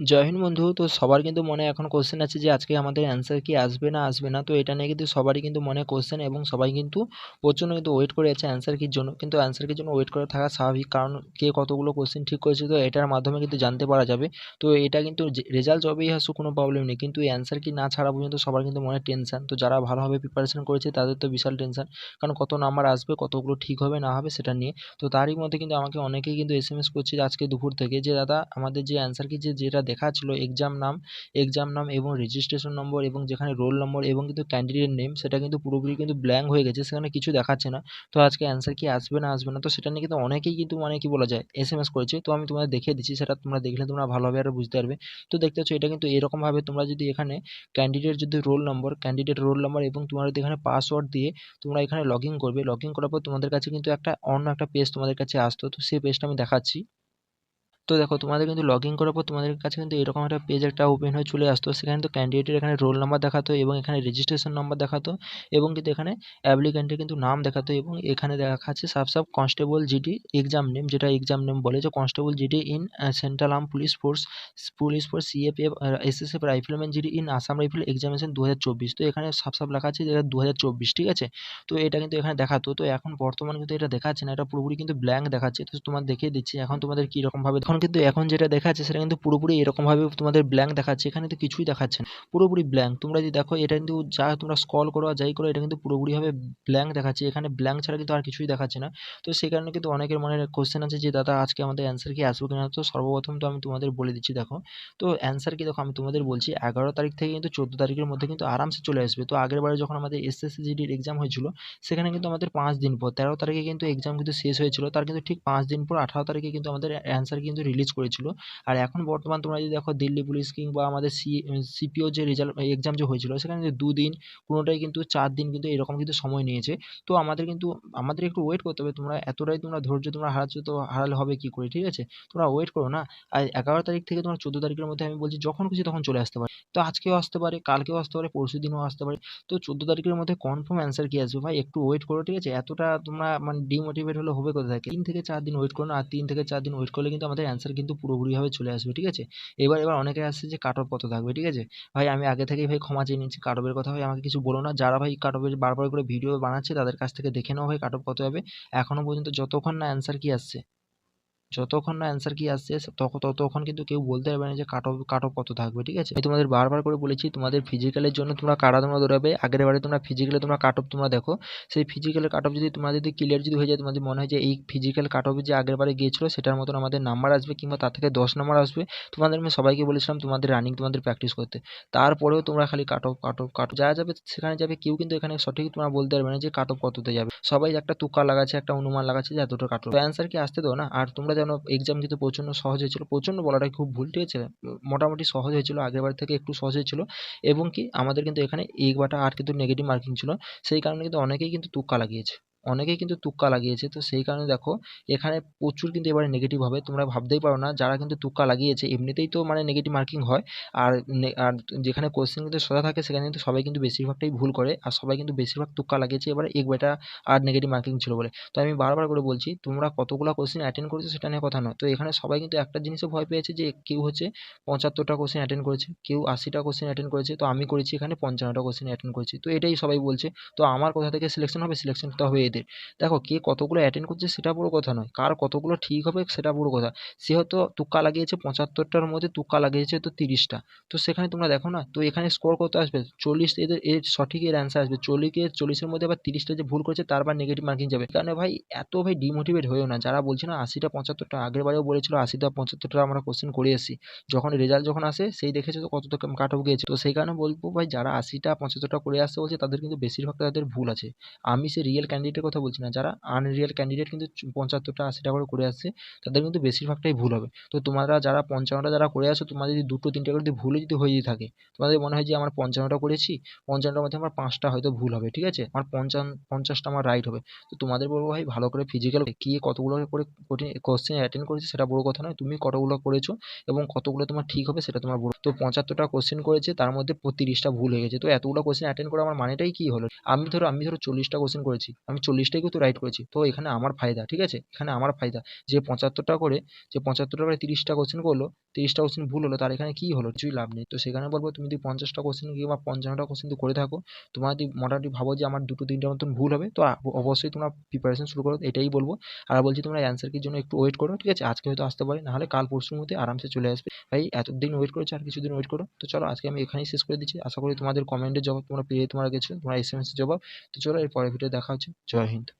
জয় হিন্দ বন্ধু। তো সবার কিন্তু মনে এখন কোশ্চেন আছে যে, আজকে আমাদের অ্যান্সার কি আসবে না আসবে না? তো এটা নিয়ে কিন্তু সবারই কিন্তু মনে কোশ্চেন এবং সবাই কিন্তু প্রচণ্ড কিন্তু ওয়েট করে আছে অ্যান্সার কির জন্য, কিন্তু অ্যান্সার কির জন্য ওয়েট করে থাকা স্বাভাবিক? কারণ কে কতগুলো কোশ্চেন ঠিক করেছে তো এটার মাধ্যমে কিন্তু জানতে পারা যাবে। তো এটা কিন্তু রেজাল্ট যবেই আসুক কোনো প্রবলেম নেই। কিন্তু অ্যান্সার কি না ছাড়া পর্যন্ত সবার কিন্তু মনে টেনশন তো যারা ভালোভাবে প্রিপারেশন করেছে তাদের তো বিশাল টেনশন কারণ কত নাম্বার আসবে, কতগুলো ঠিক হবে, না হবে সেটা নিয়ে। তো তারই মধ্যে কিন্তু আমাকে অনেকেই কিন্তু এস এম এস করছে আজকে দুপুর থেকে যে, দাদা, আমাদের যে অ্যান্সার কি যে, যেটা দেখাচ্ছিল এক্সাম নাম এক্সাম নাম এবং রেজিস্ট্রেশন নম্বর এবং যেখানে রোল নম্বর এবং কিন্তু ক্যান্ডিডেট নেম সেটা কিন্তু পুরোপুরি কিন্তু ব্ল্যাঙ্ক হয়ে গেছে, সেখানে কিছু দেখাচ্ছে না। তো আজকে অ্যান্সার কি আসবে না আসবে না, তো সেটা নিয়ে কিন্তু অনেকেই কিন্তু মানে কি বলা যায় এস এম এস করেছে। তো আমি তোমাদের দেখিয়ে দিচ্ছি, সেটা তোমরা দেখলে তোমরা ভালোভাবে আরও বুঝতে পারবে। তো দেখতে পাচ্ছ এটা কিন্তু এরকমভাবে তোমরা যদি এখানে ক্যান্ডিডেট যদি roll number candidate roll number এবং তোমরা যদি এখানে পাসওয়ার্ড দিয়ে তোমরা এখানে লগ ইন করবে লগ ইন করার পর তোমাদের কাছে কিন্তু একটা অন্য একটা পেজ তোমাদের কাছে আসতো। তো সেই পেজটা আমি দেখাচ্ছি। তো দেখো তোমাদের কিন্তু লগ ইন করার পর তোমাদের কাছে কিন্তু এরকম একটা পেজ একটা ওপেন হয়ে চলে আসতো। সেখানে তো ক্যান্ডিডেটের এখানে রোল নাম্বার দেখাতো এবং এখানে রেজিস্ট্রেশন নাম্বার দেখাতো এবং কিন্তু এখানে অ্যাপ্লিক্যান্টের কিন্তু নাম দেখাতো এবং এখানে দেখাচ্ছে sub sub constable GD exam name যেটা এক্সাম নেম বলে। যে constable GD in central arm police force police force CAPF SSF rifleman GD in Assam rifle examination দু হাজার চব্বিশ। তো এখানে সাব সাব লেখা আছে যে দু ঠিক আছে? তো এটা কিন্তু এখানে দেখাতো। তো এখন বর্তমান কিন্তু এটা দেখাচ্ছে না, এটা পুরোপুরি কিন্তু ব্ল্যাঙ্ক দেখাচ্ছে। তো তোমার দেখিয়ে দিচ্ছি। এখন তোমাদের কীরকমভাবে এখন কিন্তু, এখন যেটা দেখাচ্ছে সেটা কিন্তু পুরোপুরি এরকমভাবে তোমাদের ব্ল্যাঙ্ক দেখাচ্ছে। এখানে তো কিছুই দেখাচ্ছে না। পুরোপুরি ব্ল্যাঙ্ক তোমরা যদি দেখো, এটা কিন্তু যা তোমরা স্কল করো আর যাই করো, এটা কিন্তু পুরোপুরিভাবে ব্ল্যাঙ্ক দেখাচ্ছে। এখানে ব্ল্যাঙ্ক ছাড়া কিন্তু আর কিছুই দেখাচ্ছে না। তো সেই কারণে কিন্তু অনেকের মনে কোশ্চেন আছে যে, দাদা, আজকে আমাদের অ্যান্সার কি আসবে কিনা? তো সর্বপ্রথম তো আমি তোমাদের বলে দিচ্ছি, দেখো। তো অ্যান্সার কি, দেখো, আমি তোমাদের বলছি, এগারো তারিখ থেকে কিন্তু চোদ্দ তারিখের মধ্যে কিন্তু আরামসে চলে আসবে। তো আগের বারে যখন আমাদের এসএসসি জিডির এক্সাম হয়েছিল, সেখানে কিন্তু আমাদের পাঁচ দিন পর, তেরো তারিখে কিন্তু এক্সাম কিন্তু শেষ হয়েছিল। তার কিন্তু ঠিক পাঁচ দিন পর, আঠারো তারিখে কিন্তু আমাদের অ্যান্সার কিন্তু রিলিজ করেছিল। আর এখন বর্তমান তোমরা যদি দেখো দিল্লি পুলিশ কিংবা আমাদের সি সিপিও যে রেজাল্ট এক্সাম যে হয়েছিল, সেখানে দুদিন, কোনোটাই কিন্তু চার দিন কিন্তু এরকম কিন্তু সময় নিয়েছে। তো আমাদের কিন্তু, আমাদের একটু ওয়েট করতে হবে। তোমরা এতটাই তোমরা ধৈর্য, তোমরা হারাচ্ছ তো হারালে হবে কী করে, ঠিক আছে? তোমরা ওয়েট করো না। আর এগারো তারিখ থেকে তোমার চোদ্দ তারিখের মধ্যে আমি বলছি, যখন খুশি তখন চলে আসতে পারে। তো আজকেও আসতে পারে, কালকেও আসতে পারে, পরশু দিনও আসতে পারে। তো চোদ্দ তারিখের মধ্যে কনফার্ম অ্যান্সার কি আসবে ভাই? একটু ওয়েট করো, ঠিক আছে? এতটা তোমরা মানে ডিমোটিভেট হলে হবে কোথা থেকে তিন থেকে চার দিন ওয়েট করো না। আর তিন থেকে চার দিন ওয়েট করলে কিন্তু আমাদের অ্যান্সার কিন্তু পুরোপুরিভাবে চলে আসবে, ঠিক আছে? এবার এবার অনেকে আসছে যে কাট অফ কত থাকবে, ঠিক আছে? ভাই, আমি আগে থেকেই ভাই ক্ষমা চেয়ে নিচ্ছি কাট অফের কথা ভাই আমাকে কিছু বলো না। যারা ভাই কাট অফের বারবার করে ভিডিও বানাচ্ছে, তাদের কাছ থেকে দেখে নাও ভাই কাট অফ কত হবে। এখনও পর্যন্ত যতক্ষণ না অ্যান্সার কি আসছে। যতক্ষণ না অ্যান্সার কি আসছে তখন ততক্ষণ কিন্তু কেউ বলতে পারবে না যে কাট অফ কাট অফ কত থাকবে, ঠিক আছে? আমি তোমাদের বারবার করে বলেছি, তোমাদের ফিজিক্যালের জন্য তোমরা কারা তোমরা দৌড়াবে, আগের বারে তোমরা ফিজিক্যালে তোমরা কাট অফ তোমরা দেখো। সেই ফিজিক্যালের কাট অফ যদি তোমরা যদি ক্লিয়ার যদি হয়ে যায়, তোমাদের মনে হয় যে এই ফিজিক্যাল কাট অফে যে আগের বারে গিয়েছিল, সেটার মতন আমাদের নাম্বার আসবে কিংবা তার থেকে দশ নাম্বার আসবে। তোমাদের আমি সবাইকে বলেছিলাম তোমাদের রানিং তোমাদের প্র্যাকটিস করতে। তারপরেও তোমরা খালি কাট অফ কাট অফ কাট যারা যাবে সেখানে যাবে, কেউ কিন্তু এখানে সঠিক তোমরা বলতে পারবে না যে কাট অফ কততে যাবে। সবাই একটা তুকা লাগাচ্ছে, একটা অনুমান লাগাচ্ছে যে এতটা কাট অফ অ্যান্সার কি আসতে দাও না, আর তোমরা যেন এক্সাম কিন্তু প্রচণ্ড সহজ হয়েছিল। প্রচণ্ড বলাটা খুব ভুল, ঠিক আছে? মোটামুটি সহজ হয়েছিল আগেরবার থেকে একটু সহজ হয়েছিল। এবং কি, আমাদের কিন্তু এখানে এক বাটা আট কিন্তু নেগেটিভ মার্কিং ছিল। সেই কারণে কিন্তু অনেকেই কিন্তু তুক্কা লাগিয়েছে। অনেকেই কিন্তু তুক্কা লাগিয়েছে। তো সেই কারণে দেখো, এখানে প্রচুর কিন্তু এবারে নেগেটিভ হবে। তোমরা ভাবতেই পারো না, যারা কিন্তু তুক্কা লাগিয়েছে, এমনিতেই তো মানে নেগেটিভ মার্কিং হয়। আর আর যেখানে কোশ্চেন কিন্তু সোজা থাকে, সেখানে কিন্তু সবাই কিন্তু বেশিরভাগটাই ভুল করে। আর সবাই কিন্তু বেশিরভাগ তুক্কা লাগিয়েছে, এবারে এক বেটা আর নেগেটিভ মার্কিং ছিল বলে। তো আমি বারবার করে বলছি, তোমরা কতগুলো কোশ্চেন অ্যাটেন্ড করেছ সেটা নিয়ে কথা নয়। তো এখানে সবাই কিন্তু একটা জিনিসও ভয় পেয়েছে যে, কেউ হচ্ছে পঁচাত্তরটা কোশ্চেন অ্যাটেন্ড করেছে, কেউ আশিটা কোশ্চেন অ্যাটেন্ড করেছে। তো আমি করেছি এখানে পঞ্চান্নটা কোশ্চেন অ্যাটেন্ড করেছি। তো এটাই সবাই বলছে। তো আমার কোথা থেকে সিলেকশন হবে? সিলেকশন তো হবে এদের দেখো, কে কতগুলো অ্যাটেন্ড করছে সেটা বড় কথা নয়। কার কতগুলো ঠিক হবে সেটা বড় কথা। সে হয়তো তুক্কা লাগিয়েছে পঁচাত্তরটার মধ্যে, তুক্কা লাগিয়েছে তো তিরিশটা। তো সেখানে তোমরা দেখো না, তো এখানে স্কোর কত আসবে? চল্লিশ এদের, এর সঠিক এর অ্যান্সার আসবে। চল্লিশে চল্লিশের মধ্যে আবার তিরিশটা যে ভুল করেছে তারপর নেগেটিভ মার্কিং যাবে। কারণে ভাই, এত ভাই ডিমোটিভেট হয়েও না। যারা বলছে না, আশিটা পঁচাত্তরটা, আগের বারেও বলেছিল আশিটা পঁচাত্তরটা আমরা কোশ্চেন করে এসেছি যখন রেজাল্ট যখন আসে, সেই দেখেছে তো কত কাট অফ গিয়েছে। তো সেই কারণে বলব ভাই, যারা আশিটা পঁচাত্তরটা করে আসছে বলছে, তাদের কিন্তু বেশিরভাগটা তাদের ভুল আছে। আমি সে রিয়েল ক্যান্ডিডেটের কথা বলছি না, যারা আনরিয়েল ক্যান্ডিডেট কিন্তু পঁচাত্তরটা আশিটা করে করে আসছে, তাদের কিন্তু বেশিরভাগটাই ভুল হবে। তো তোমরা যারা পঞ্চান্নটা যারা করে আসো তোমার যদি দুটো, তিনটে করে যদি ভুলে যদি হয়ে থাকে, তোমাদের মনে হয় যে আমার পঞ্চান্নটা করেছি, পঞ্চান্নটার মধ্যে আমার পাঁচটা হয়তো ভুল হবে, ঠিক আছে? আমার পঞ্চান্ন পঞ্চাশটা আমার রাইট হবে। তো তোমাদের বলব ভাই, ভালো করে ফিজিক্যাল কি কতগুলো করে কঠিন কোশ্চেন অ্যাটেন্ড করেছে সেটা বড় কথা নয়, তুমি কতগুলো করেছ এবং কতগুলো তোমার ঠিক হবে সেটা তোমার বড়। তো পঁচাত্তরটা কোশ্চেন করেছে, তার মধ্যে তিরিশটা ভুল হয়ে গেছে। তো এতগুলো কোশ্চেন অ্যাটেন্ড করা আমার মানেটাই কী হলো? আমি ধরো আমি ধরো চল্লিশটা কোশ্চেন করেছি, আমি চল্লিশটাই কিন্তু রাইট করেছি। তো এখানে আমার ফায়দা, ঠিক আছে? এখানে আমার ফায়দা। যে পঁচাত্তরটা করে, যে পঁচাত্তরটা করে তিরিশটা কোশ্চেন করল, তিরিশটা কোশ্চেন ভুল হলো, তার এখানে কী হলো? কিছুই লাভ নেই। তো সেখানে বলব, তুমি যদি পঞ্চাশটা কোশ্চেন কিংবা পঞ্চান্নটা কোশ্চেন যদি করে থাকো, তোমার যদি মোটামুটি ভাবো যে আমার দুটো তিনটা মতন ভুল হবে, তো অবশ্যই তোমরা প্রিপারেশন শুরু করো, এটাই বলব। আর বলছি তোমরা অ্যান্সার কির জন্য একটু ওয়েট করো, ঠিক আছে? আজকে হয়তো আসতে পারে, নাহলে কাল পরশুর মধ্যে আরামসে চলে আসবে। ভাই, এতদিন ওয়েট করেছ, আর কিছুদিন ওয়েট করো। তো চলো, আজকে আমি এখানেই শেষ করে দিচ্ছি। আশা করি তোমাদের কমেন্টের জবাব তোমরা পেয়ে, তোমরা গেছো, তোমরা এস এম এস জবাব। তো চলো, এর পরের ভিডিও দেখা হচ্ছে। জয় হিন্দ